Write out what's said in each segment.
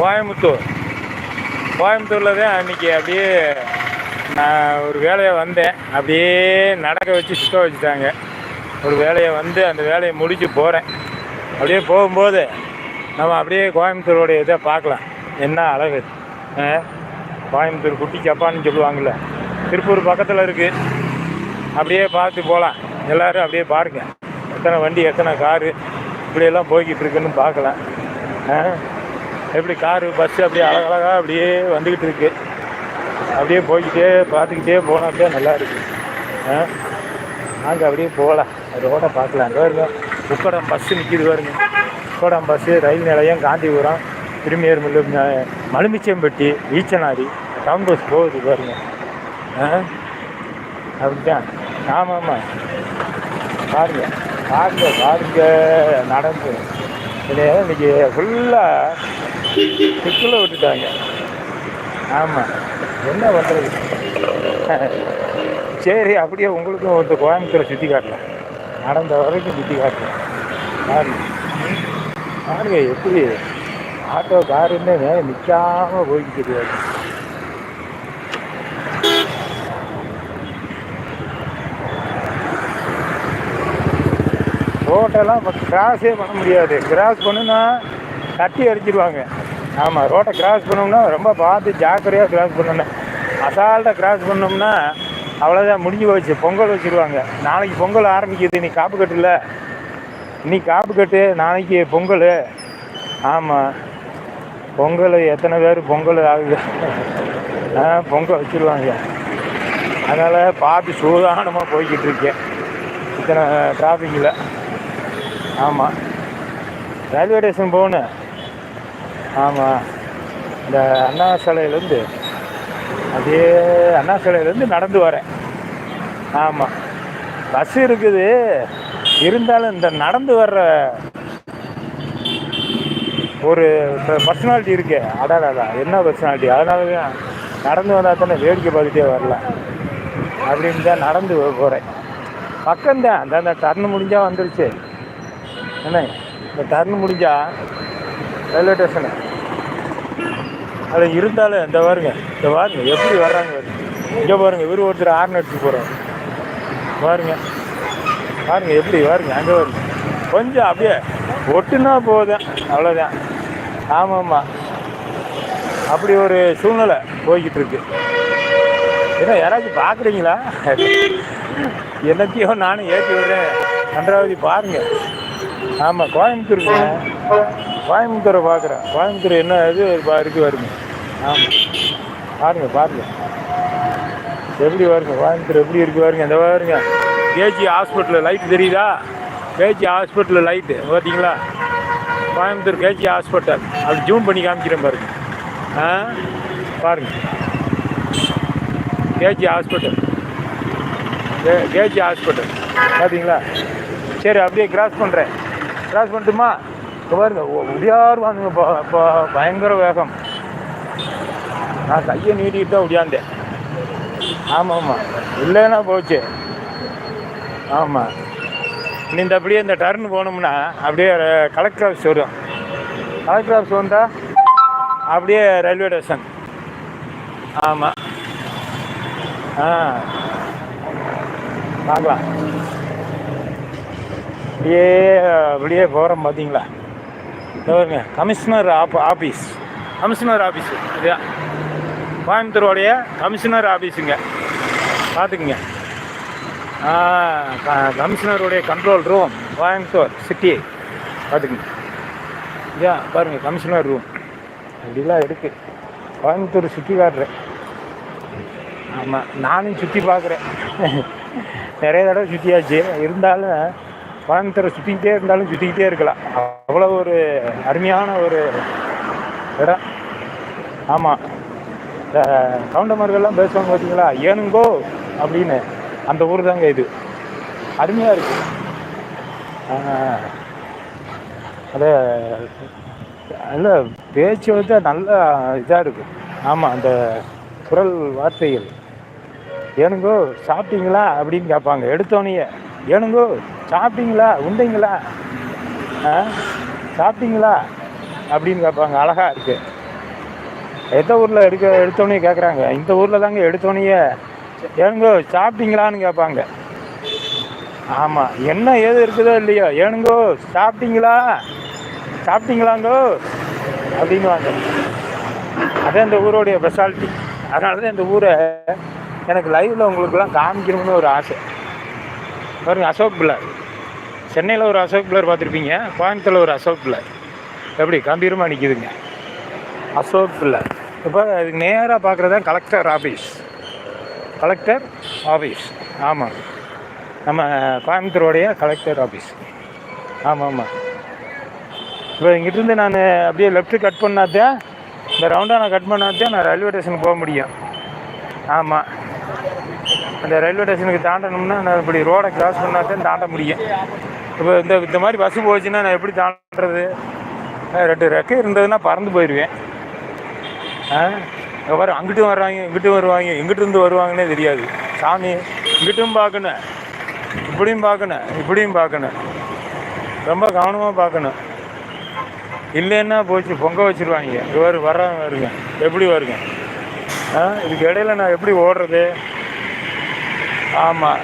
கோயம்புத்தூர். கோயம்புத்தூரில் தான் அன்றைக்கி அப்படியே நான் ஒரு வேலையை வந்தேன். அப்படியே நடக்க வச்சு சுத்த வச்சுட்டாங்க. ஒரு வேலையை வந்து அந்த வேலையை முடிச்சு போகிறேன் அப்படியே போகும்போது நம்ம அப்படியே கோயம்புத்தூரோடைய இதை பார்க்கலாம். என்ன அழகு. கோயம்புத்தூர் குட்டி ஜப்பான்னு சொல்லுவாங்கள்ல திருப்பூர் பக்கத்தில் இருக்குது அப்படியே பார்த்து போகலாம். எல்லோரும் அப்படியே பாருங்க. எத்தனை வண்டி எத்தனை காரு இப்படியெல்லாம் போய்கிட்டு இருக்குன்னு பார்க்கலாம். ஆ? எப்படி காரு பஸ்ஸு அப்படியே அழகழகாக அப்படியே வந்துக்கிட்டு இருக்கு. அப்படியே போய்கிட்டே பார்த்துக்கிட்டே போனாப்பே நல்லா இருக்குது ஆ? நாங்கள் அப்படியே போகலாம். ரோடை பார்க்கலாம். அங்கே உக்கடம் பஸ்ஸு நிற்கிது பாருங்க. உக்கடம் பஸ்ஸு ரயில் நிலையம் Gandhipuram திருமியர் mill Malumichampatti Eachanari town bus போகுது பாருங்க. ஆ? அப்படித்தான் ஆமாம் ஆமாம் பாருங்க பாருங்க பாருங்க நடந்து. இதை இன்னைக்கு ஃபுல்லாக சிக்கில் விட்டுட்டாங்க. ஆமாம் என்ன பண்ணுறது சரி அப்படியே உங்களுக்கும் ஒருத்தர் கோயம்புத்தூரை சுற்றி காட்டலாம். நடந்த வரைக்கும் சுற்றி காட்டலாம். பாருங்க. பாருங்க எப்படி ஆட்டோ காருன்னு மேலே நிற்காம போய்கிட்டு தெரியாது ரோட்டெல்லாம் கிராஸே பண்ண முடியாது. கிராஸ் பண்ணுன்னா தட்டி அடிச்சிருவாங்க. ஆமாம் ரோட்டை கிராஸ் பண்ணோம்னா ரொம்ப பார்த்து ஜாக்கிரதையாக கிராஸ் பண்ணணும். அசால்ட்டாக கிராஸ் பண்ணோம்னா அவ்வளோதான் முடிஞ்சு போச்சு. பொங்கல் வச்சுருவாங்க. நாளைக்கு பொங்கல் ஆரம்பிக்குது நீ காப்பு கட்டுல. நீ காப்பு கட்டு நாளைக்கு பொங்கல். ஆமாம் பொங்கல் எத்தனை பேர் பொங்கல் ஆகுது? ஆ பொங்கல் வச்சுருவாங்க. அதனால் பார்த்து சூதானமாக போய்கிட்டு இருக்கேன். இத்தனை டிராஃபிக்கில் ஆமாம் ரயில்வே ஸ்டேஷன் போகணும். ஆமாம் இந்த அண்ணா சாலையிலேருந்து அதே அண்ணா சாலையிலேருந்து நடந்து வரேன். ஆமாம் பஸ் இருக்குது. இருந்தாலும் இந்த நடந்து வர்ற ஒரு பர்சனாலிட்டி இருக்கு. அடாடா என்ன பர்சனாலிட்டி அதனால தான் நடந்து வந்தால் தானே வேடிக்கை பார்த்துட்டே வரல. அப்படின்னு தான் நடந்து போகிறேன் பக்கம்தான் அந்த அந்த டர்ன் முடிஞ்சால் வந்துருச்சு. என்ன? இந்த டர்ன் முடிஞ்சா ரயில்வே ஸ்டேஷனு அது இருந்தாலும் இந்த பாருங்க இந்த பாருங்க எப்படி வர்றாங்க பாருங்க. இங்கே பாருங்க இவர் ஒருத்தர் ஆர்ன் அடிச்சு போகிறார் பாருங்க பாருங்க எப்படி பாருங்க அங்கே பாருங்க. கொஞ்சம் அப்படியே ஒட்டுனா போதும் அவ்வளோதான் ஆமாம் ஆமாம் அப்படி ஒரு சூழ்நிலை போய்கிட்டு இருக்கு. ஏன்னா யாராச்சும் பார்க்குறீங்களா என்னத்தையோ நானும் ஏற்றி விடுறேன். நன்றாவது பாருங்க. ஆமாம் கோயம்புத்தூருங்க கோயம்புத்தூரை பார்க்குறேன். கோயம்புத்தூர் என்ன இது? பா- இருக்கு வருங்க ஆமாம் பாருங்க பாருங்க. எப்படி வருங்க கோயம்புத்தூர் எப்படி இருக்கு பாருங்க இந்த பாருங்க. கேஜி ஹாஸ்பிட்டல் லைட் தெரியுதா? கேஜி ஹாஸ்பிட்டல் லைட்டு பார்த்தீங்களா? Coimbatore KG hospital. அப்படி ஜூம் பண்ணி காமிக்கிறேன் பாருங்க. ஆ? பாருங்க. KG hospital. KG hospital. பார்த்தீங்களா? சரி அப்படியே கிராஸ் பண்ணுறேன் கிராஸ் பண்ணட்டுமா? இங்க பாருங்க உடியார் வாங்க பயங்கர வேகம். நான் கையை நீட்டிட்டு தான் உடையாந்தேன் ஆமாம் ஆமாம் இல்லைன்னா போச்சு. ஆமாம் நீ இந்த அப்படியே இந்த டர்ன் போனோம்னா அப்படியே கலெக்டர் ஆஃபீஸ் வரும். கலெக்டர் ஆஃபீஸ் வந்தால் அப்படியே ரயில்வே ஸ்டேஷன் ஆமாம் ஆ. பார்க்கலாம். அப்படியே அப்படியே போகிறோம் பார்த்தீங்களா பாருங்க commissioner of office commissioner office இல்லையா கோயம்புத்தூருடைய கமிஷனர் ஆஃபீஸுங்க பார்த்துக்குங்க. க- கமிஷனருடைய கண்ட்ரோல் ரூம் கோயம்புத்தூர் சிட்டி. பார்த்துக்குங்க. இல்லையா பாருங்கள் கமிஷனர் ரூம். அப்படிலாம் இருக்குது கோயம்புத்தூர் சுற்றி காட்டுறேன் ஆமாம் நானும் சுற்றி பார்க்குறேன். நிறைய தடவை சுற்றியாச்சு இருந்தாலும் கோயம்புத்தூரை சுற்றிக்கிட்டே இருந்தாலும் சுற்றிக்கிட்டே இருக்கலாம். அவ்வளோ ஒரு அருமையான ஒரு இடம். ஆமாம் இந்த கவுண்டமர்கள்லாம் பேசுவாங்க பார்த்தீங்களா ஏனுங்கோ அப்படின்னு. அந்த ஊர் தாங்க இது. அருமையாக இருக்கு. அது நல்ல பேச்சு வந்து நல்ல இதாக இருக்கும் ஆமாம் அந்த குரல் வார்த்தைகள். ஏனுங்கோ சாப்பிட்டீங்களா அப்படின்னு கேட்பாங்க எடுத்தோனையே ஏனுங்கோ சாப்பிட்டீங்களா? உண்டீங்களா? ஆ? சாப்பிட்டீங்களா? அப்படின்னு கேட்பாங்க. அழகாக இருக்குது எந்த ஊரில் எடுக்க எடுத்தோடனே கேட்குறாங்க இந்த ஊரில் தாங்க எடுத்தோடனே ஏனுங்கோ சாப்பிட்டீங்களான்னு கேட்பாங்க. ஆமாம் என்ன ஏது இருக்குதோ இல்லையோ. ஏனுங்கோ சாப்பிட்டீங்களா? சாப்பிட்டீங்களாங்கோ? அப்படிங்குவாங்க அதான் இந்த ஊரோடைய ஸ்பெஷாலிட்டி அதனால தான் இந்த ஊரை எனக்கு லைவில் உங்களுக்குலாம் காமிக்கணும்னு ஒரு ஆசை. பாருங்க அசோக் பிள்ளை. சென்னையில் ஒரு அசோக் பிள்ளர் பார்த்துருப்பீங்க? கோயம்புத்தூரில் ஒரு அசோக் பிள்ளர் எப்படி? கம்பீரமாக நிற்கிதுங்க அசோக் பிள்ளர் இப்போ அதுக்கு நேராக பார்க்குறது தான் கலெக்டர் ஆஃபீஸ் கலெக்டர் ஆஃபீஸ் ஆமாம் நம்ம கோயம்புத்தூருடைய கலெக்டர் ஆஃபீஸ் ஆமாம் ஆமாம் இப்போ இங்கிட்டிருந்து நான் அப்படியே லெஃப்ட்டு கட் பண்ணாதான் இந்த ரவுண்டாக நான் கட் பண்ணாதான் நான் ரயில்வே ஸ்டேஷனுக்கு போக முடியும். ஆமாம் அந்த ரயில்வே ஸ்டேஷனுக்கு தாண்டணும்னா நான் இப்படி ரோடை கிராஸ் பண்ணாதான் தாண்ட முடியும். இப்போ இந்த இந்த மாதிரி பஸ்ஸு போச்சுன்னா நான் எப்படி தாண்டுறது? ரெண்டு ரெக்கை இருந்ததுன்னா பறந்து போயிடுவேன் ஆ? பாரு அங்கிட்டும் வர்றாங்க இங்கிட்டும் வருவாங்க எங்கிட்டு இருந்து வருவாங்கன்னே தெரியாது. சாமி இங்கிட்டும் பார்க்கணும். இப்படியும் பார்க்கணும் இப்படியும் பார்க்கணும். ரொம்ப கவனமாக பார்க்கணும். இல்லைன்னா போச்சு பொங்க வச்சிருவாங்க. இவர் வர்றவங்க வருங்க. எப்படி வருங்க? ஆ? இதுக்கு இடையில நான் எப்படி ஓடுறது? ஆமாம்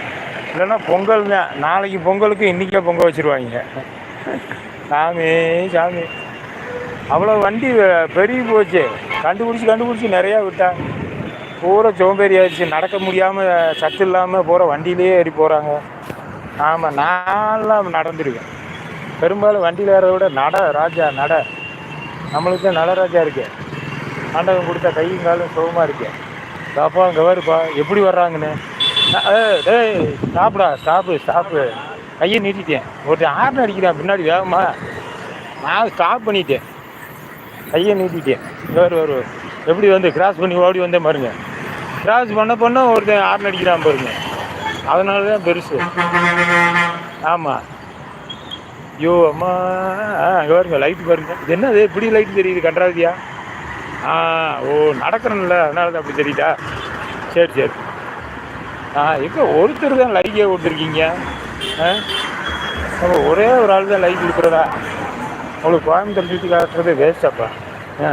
இல்லைன்னா பொங்கல் தான் நாளைக்கு பொங்கலுக்கு இன்றைக்கே பொங்கல் வச்சிருவாங்க. சாமி சாமி. அவ்வளோ வண்டி பெருகி போச்சு. கண்டுபிடிச்சி கண்டுபிடிச்சி நிறையா விட்டாங்க. பூரா சோம்பேறி ஆயிடுச்சு. நடக்க முடியாமல் சத்து இல்லாமல் பூரா வண்டியிலே ஏறி போகிறாங்க ஆமாம் நான்லாம் நடந்துருக்கேன். பெரும்பாலும் வண்டியில் ஏறதை விட நட ராஜா நட. நம்மளுக்கு தான் நடராஜா இருக்கு. ஆண்டவன் கொடுத்த கையும் காலும் சுகமாக இருக்கு. பாப்பா அங்கே வருப்பா எப்படி வர்றாங்கன்னு. டேய் ஸ்டாப்டா ஸ்டாப்பு ஸ்டாப்பு கையை நீட்டிட்டேன். ஒருத்தன் ஹார்ன் அடிக்கிறான் பின்னாடி வேகமா. நான் ஸ்டாப் பண்ணிட்டேன். கையை நீட்டிட்டேன். வேறு ஒரு எப்படி வந்து கிராஸ் பண்ணி ஓடி வந்தேன் பாருங்க. கிராஸ் பண்ண பண்ண ஒருத்தன் ஹார்ன் அடிக்கிறான் பாருங்க. அதனால தான் பெருசு. ஆமாம் ஐயோ அம்மா. ஆ அங்கே பாருங்க லைட் பாருங்க. இது என்னது? இப்படி லைட் தெரியுது கன்றாவதியா ஆ ஓ நடக்கிறேன்ல அதனால தான் அப்படி தெரியுதா? சரி சரி. ஆ இப்போ ஒருத்தர் தான் லைக்கே கொடுத்துருக்கீங்க? ஆ? நம்ம ஒரே ஒரு ஆள் தான் லைக் கொடுக்குறதா? உங்களுக்கு கோயம்புத்தூர் சுற்றி காட்டுறது வேஸ்ட்டாப்பா ஆ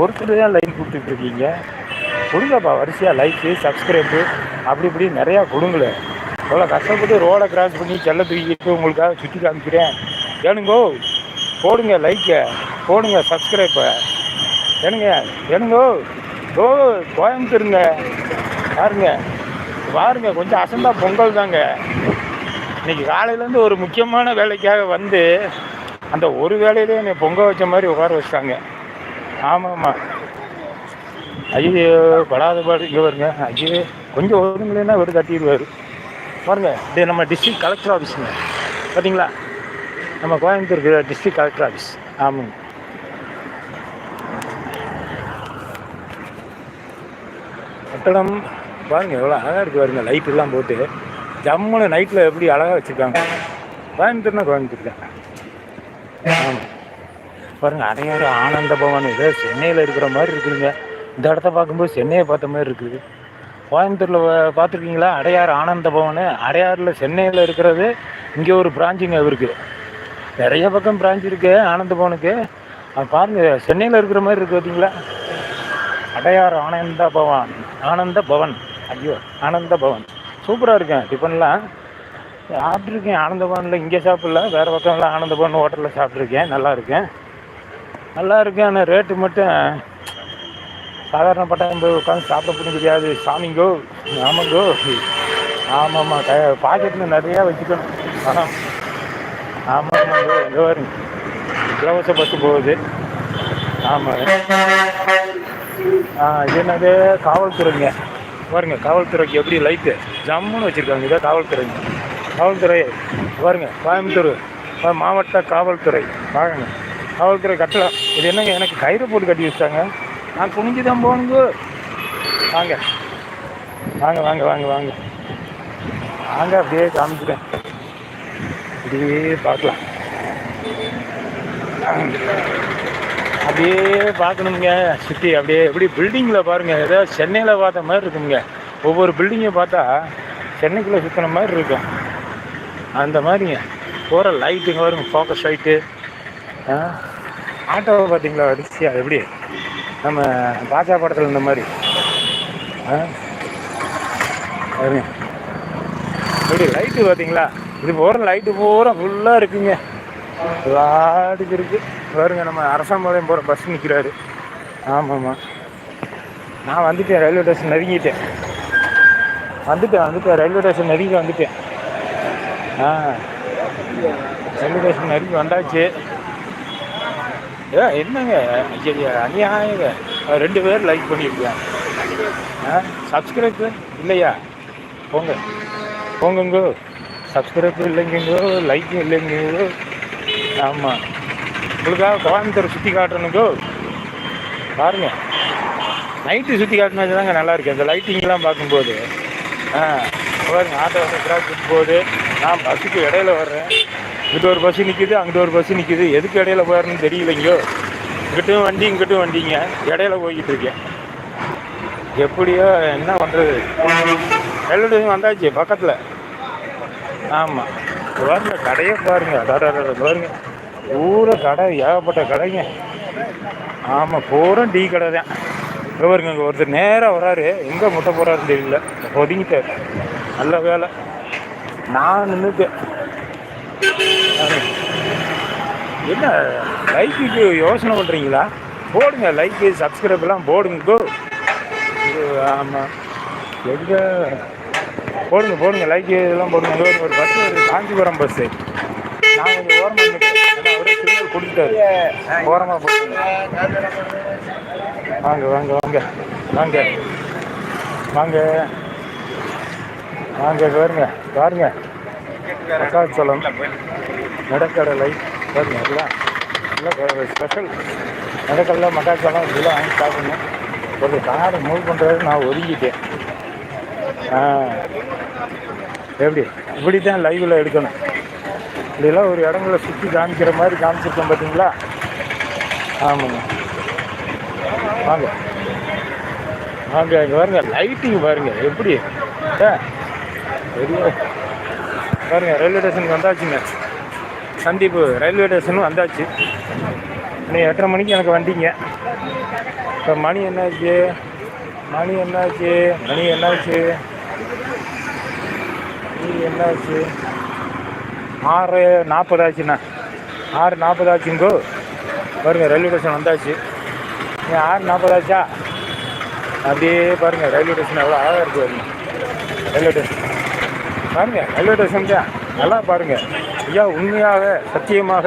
ஒருத்தர் தான் லைக் கொடுத்துட்ருக்கீங்க. கொடுங்கப்பா வரிசையாக லைக்கு சப்ஸ்கிரைப்பு அப்படி இப்படி நிறையா கொடுங்களேன் எவ்வளோ கஷ்டப்பட்டு ரோடை கிராஸ் பண்ணி செல்ல தூக்கிட்டு உங்களுக்காக சுற்றி காமிக்கிறேன். ஏனுங்கோ போடுங்க லைக்கை போடுங்க சப்ஸ்கிரைப்பை ஏனுங்க ஏனுங்கோ ஓ கோயம்புத்தூருங்க பாருங்க. பாருங்க கொஞ்சம் அசந்தா பொங்கல் தாங்க. இன்னைக்கு காலையிலேருந்து ஒரு முக்கியமான வேலைக்காக வந்து அந்த ஒரு வேலையிலே என்னை பொங்கல் வச்ச மாதிரி உட்கார வச்சிட்டாங்க. ஆமாம் ஆமாம் ஐயோ படாத பாடு. இங்கே வருங்க ஐயோ கொஞ்சம் ஒதுங்கலைன்னா வெறும் தட்டிடுவார். பாருங்க இது நம்ம டிஸ்ட்ரிக்ட் கலெக்டர் ஆஃபீஸுங்க பார்த்தீங்களா நம்ம கோயம்புத்தூர் டிஸ்ட்ரிக்ட் கலெக்டர் ஆஃபீஸ் ஆமாங்க. கட்டடம் பாருங்கள் எவ்வளோ அழகாக இருக்குது பாருங்க லைட் எல்லாம் போட்டு. ஜம்முன்னு நைட்டில் எப்படி அழகாக வச்சுருக்காங்க. கோயம்புத்தூர்னா கோயம்புத்தூர் தான். ஆமாம் பாருங்கள் அடையாறு ஆனந்த பவன் ஏதோ சென்னையில் இருக்கிற மாதிரி இருக்குதுங்க. இந்த இடத்த பார்க்கும்போது சென்னையை பார்த்த மாதிரி இருக்குது. கோயம்புத்தூரில் பார்த்துருக்கீங்களா? அடையாறு ஆனந்த பவன். அடையாறில் சென்னையில் இருக்கிறது இங்கே ஒரு பிரான்ச்சுங்க இருக்கு நிறைய பக்கம் பிரான்ச் இருக்கு ஆனந்த பவனுக்கு. அது பாருங்கள் சென்னையில் இருக்கிற மாதிரி இருக்குது பார்த்தீங்களா அடையார் ஆனந்த பவன் ஆனந்த பவன். ஐயோ ஆனந்த பவன். சூப்பராக இருக்கேன் டிஃபன்லாம் சாப்பிட்ருக்கேன் ஆனந்த பவனில். இங்கே சாப்பிடல வேறு பக்கம்லாம் ஆனந்த பவன் ஹோட்டலில் சாப்பிட்ருக்கேன் நல்லா இருக்கேன். நல்லா இருக்கேன் ஆனால் ரேட்டு மட்டும் சாதாரண பட்டாயம் போய் உட்காந்து சாப்பிட முடியாது. சாமிங்கோ ஆமாங்கோ ஆமாம் க. பாக்கெட்டில் நிறையா வச்சுக்கணும். ஆமாம் ஆமாம் ஆமாங்கோ எங்கே வரும் இலவச பஸ்ஸு போகுது. ஆமாம் ஆ இது என்னது? காவல்துறைங்க. பாருங்க காவல்துறைக்கு எப்படி லைட்டு ஜம்முன்னு வச்சுருக்காங்க. இதான் காவல்துறை. காவல்துறை பாருங்க கோயம்புத்தூர் மாவட்ட காவல்துறை. பாருங்க காவல்துறை கட்டலாம் இது என்னங்க எனக்கு கயிறு போட்டு கட்டி வச்சிட்டாங்க. நான் குனிஞ்சு தான் போகணுங்க. வாங்க. வாங்க வாங்க வாங்க வாங்க. வாங்க அப்படியே காமிச்சுட்டேன். இப்படியே பார்க்கலாம். அப்படியே பார்க்கணுங்க சுற்றி அப்படியே எப்படி பில்டிங்கில் பாருங்கள் ஏதோ சென்னையில் பார்த்த மாதிரி இருக்குங்க. ஒவ்வொரு பில்டிங்கை பார்த்தா சென்னைக்குள்ளே சுற்றின மாதிரி இருக்கும். அந்த மாதிரிங்க. போகிற லைட்டுங்க வரும் ஃபோக்கஸ் லைட்டு ஆட்டோவை பார்த்தீங்களா? வரிசையாக எப்படி? நம்ம பாஜா படத்தில் இந்த மாதிரி. ஆ? பாருங்க. எப்படி? லைட்டு பார்த்தீங்களா? இது போகிற லைட்டு பூரா ஃபுல்லாக இருக்குங்க. வாடிக்கு பாருங்க நம்ம அரசாம்பாளையம் போகிற பஸ் நிற்கிறாரு ஆமாம்மா. நான் வந்துட்டேன் ரயில்வே ஸ்டேஷன் நெருங்கிட்டேன். வந்துட்டேன் வந்துட்டேன் ரயில்வே ஸ்டேஷன் நெருங்கி வந்துட்டேன். ஆ. ரயில்வே ஸ்டேஷன் நெருங்கி வந்தாச்சு. ஏ என்னங்க? ஐயா அநியாயங்க. ரெண்டு பேர் லைக் பண்ணியிருக்கேன் ஆ சப்ஸ்கிரைப் இல்லையா? போங்க. போங்கங்கோ. சப்ஸ்கிரைப் இல்லைங்கங்கோ லைக்கும் இல்லைங்கோ ஆமாம் உங்களுக்காக கோயம்புத்தூர் சுற்றி காட்டணுங்கோ பாருங்க. நைட்டு சுற்றி காட்டினது தாங்க நல்லாயிருக்கு. அந்த லைட்டிங்லாம் பார்க்கும்போது. ஆ பாருங்க ஆட்டோ டிராஃபிக் போகுது. நான் பஸ்ஸுக்கு இடையில வர்றேன். இங்கிட்ட ஒரு பஸ் நிற்கிது அங்கிட்ட ஒரு பஸ் நிற்கிது எதுக்கு இடையில போகிறேன்னு தெரியலைங்கோ. இங்கிட்டும் வண்டி இங்கிட்டும் வண்டிங்க. இடையில போய்கிட்டு இருக்கேன். எப்படியோ என்ன பண்ணுறது ரயில்வே வந்தாச்சு பக்கத்தில். ஆமாம் பாருங்க கடையை பாருங்க. அடாடா பாருங்க. பூரா கடை ஏகப்பட்ட கடைங்க. ஆமாம் பூரா டீ கடை தான். இங்க பாருங்க இங்கே ஒருத்தர் நேராக வராரு. எங்கே முட்டை போகிறாருன்னு தெரியல. ஒதுங்கிட்டார். நல்ல வேலை. நான் நின்றுட்டேன் என்ன லைக்குக்கு யோசனை பண்ணுறீங்களா போடுங்க லைக்கு சப்ஸ்கிரைப்லாம் போடுங்க கோ ஆமாம் எங்கே? போடுங்க போடுங்க லைக்கு இதெல்லாம் போடுங்க. ஒரு பஸ் காஞ்சிபுரம் பஸ்ஸு. நான் கொஞ்சம் ஓரமாக நின்றுட்டேன் ஏன்னா கொடுத்துட்டாரு ஓரமாக வாங்க வாங்க வாங்க. வாங்க. வாங்க. வாங்க பாருங்க. பாருங்க. மக்காச்சோளம் நடக்கடலை பாருங்க இதெல்லாம் ஸ்பெஷல் நடக்கடலை மக்காச்சோளம் இதெல்லாம் வாங்கி சாப்பிடணும். ஒரு காரை மூவ் பண்ணுறது நான் ஒதுங்கிட்டேன். ஆ. எப்படி? இப்படி தான் லைவில் எடுக்கணும். இப்படிலாம் ஒரு இடங்கள சுற்றி காமிக்கிற மாதிரி காமிச்சிருக்கோம் பார்த்தீங்களா ஆமாங்க. வாங்க. வாங்க இங்கே பாருங்க லைட்டிங் பாருங்க எப்படி? பெரிய பாருங்க ரயில்வே ஸ்டேஷனுக்கு வந்தாச்சுங்க. சந்தீப் ரயில்வே ஸ்டேஷனும் வந்தாச்சு. இன்னும் எட்டரை மணிக்கு எனக்கு வண்டிங்க இப்போ மணி என்னாச்சு? மணி என்னாச்சு? மணி என்னாச்சு? மணி என்னாச்சு? ஆறு நாற்பது ஆச்சுண்ணா ஆறு நாற்பது ஆச்சுங்கோ பாருங்க ரயில்வே ஸ்டேஷன் வந்தாச்சு. நீ ஆறு நாற்பது ஆச்சா அப்படியே பாருங்க ரயில்வே ஸ்டேஷன் எவ்வளோ அழகாக இருக்குது பாருங்க. Railway station. பாருங்கள் ரயில்வே ஸ்டேஷன் தான். நல்லா பாருங்கள் ஐயா உண்மையாக சத்தியமாக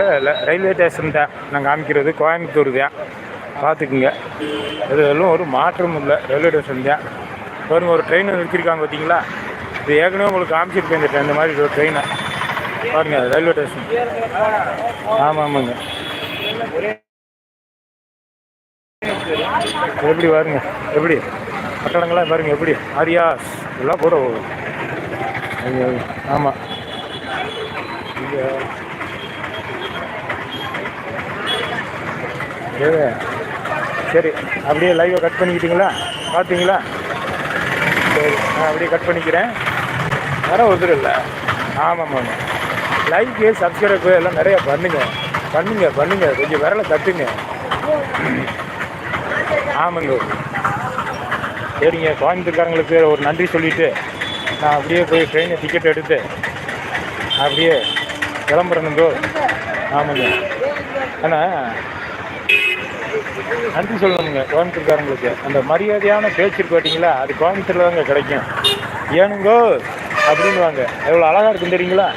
ரயில்வே ஸ்டேஷன் தான். நான் காமிக்கிறது கோயம்புத்தூர் தான். பார்த்துக்குங்க. இதெல்லாம் ஒரு மாற்றம் இல்லை. ரயில்வே ஸ்டேஷன் தான். பாருங்க ஒரு ட்ரெயினை நிறுத்திருக்காங்க பார்த்தீங்களா? இது ஏற்கனவே உங்களுக்கு காமிச்சிருப்பேன் இந்த மாதிரி ஒரு ட்ரெயினை. பாருங்க ரயில்வே ஸ்டேஷன் ஆமாம் ஆமாங்க. எப்படி பாருங்க எப்படி? கட்டடங்கள்லாம் பாருங்க எப்படி? ஆரியாஸ் எல்லாம் கூட ஆமாம் சரி அப்படியே லைவை கட் பண்ணிக்கிட்டீங்களா? பார்த்தீங்களா சரி நான் அப்படியே கட் பண்ணிக்கிறேன். வேறு ஒருத்தர் இல்லை. ஆமாம் ஆமாம் லைக்கு சப்ஸ்கிரைப்பு எல்லாம் நிறையா பண்ணுங்க. பண்ணுங்க பண்ணுங்க. கொஞ்சம் விரலை தட்டுங்க. ஆமாங்க. சரிங்க. கோயம்புத்தூர்காரங்களுக்கு ஒரு நன்றி சொல்லிவிட்டு நான் அப்படியே போய் ட்ரெயினை டிக்கெட் எடுத்து அப்படியே கிளம்புறேனுங்கோ. ஆமாங்க. ஆனால் நன்றி சொல்லணுங்க கோயம்புத்தூர்காரங்களுக்கு அந்த மரியாதையான பேச்சு இருக்கு பார்த்தீங்களா அது கோயம்புத்தூரில் தாங்க கிடைக்கும். ஏனுங்கோ அப்படின்னு வாங்க எவ்வளோ அழகாக இருக்கும் தெரியுங்களா?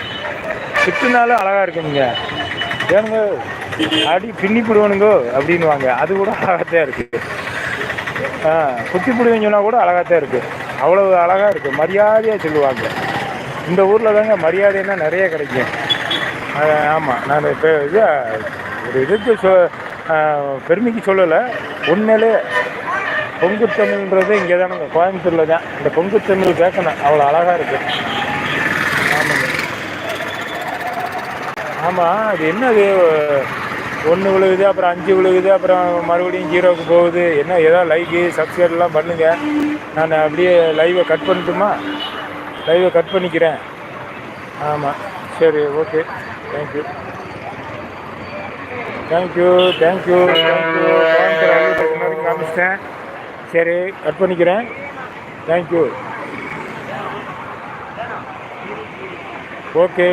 திட்டுனாலும் அழகாக இருக்குங்க ஏனுங்க அடி பின்னி போடுவானுங்கோ அப்படின்வாங்க அது கூட அழகாகத்தான் இருக்குது ஆ குத்தி பிடிவேன்னு சொன்னால் கூட அழகாகத்தான் இருக்குது அவ்வளோ அழகாக இருக்குது மரியாதையாக சொல்லுவாங்க. இந்த ஊரில் தாங்க மரியாதைன்னா நிறைய கிடைக்கும். ஆமாம் நான் இப்போ இது ஒரு இதுக்கு சொ பெருமைக்கு சொல்லலை. உண்மையிலே பொங்கு தமிழ்ன்றது இங்கே தானுங்க கோயம்புத்தூரில் தான் இந்த பொங்கு தமிழ் கேட்கணும் அவ்வளோ அழகாக இருக்குது ஆமாம் அது என்னது? ஒன்று விழுகுது அப்புறம் அஞ்சு விழுகுது அப்புறம் மறுபடியும் ஜீரோவுக்கு போகுது. என்ன ஏதோ லைக்கு சப்ஸ்கிரைப்லாம் பண்ணுங்க. நான் அப்படியே லைவை கட் பண்ணட்டுமா? லைவை கட் பண்ணிக்கிறேன். ஆமாம் சரி okay thank you thank you thank you thank you Coimbatore railway சரி கட் பண்ணிக்கிறேன். Thank you okay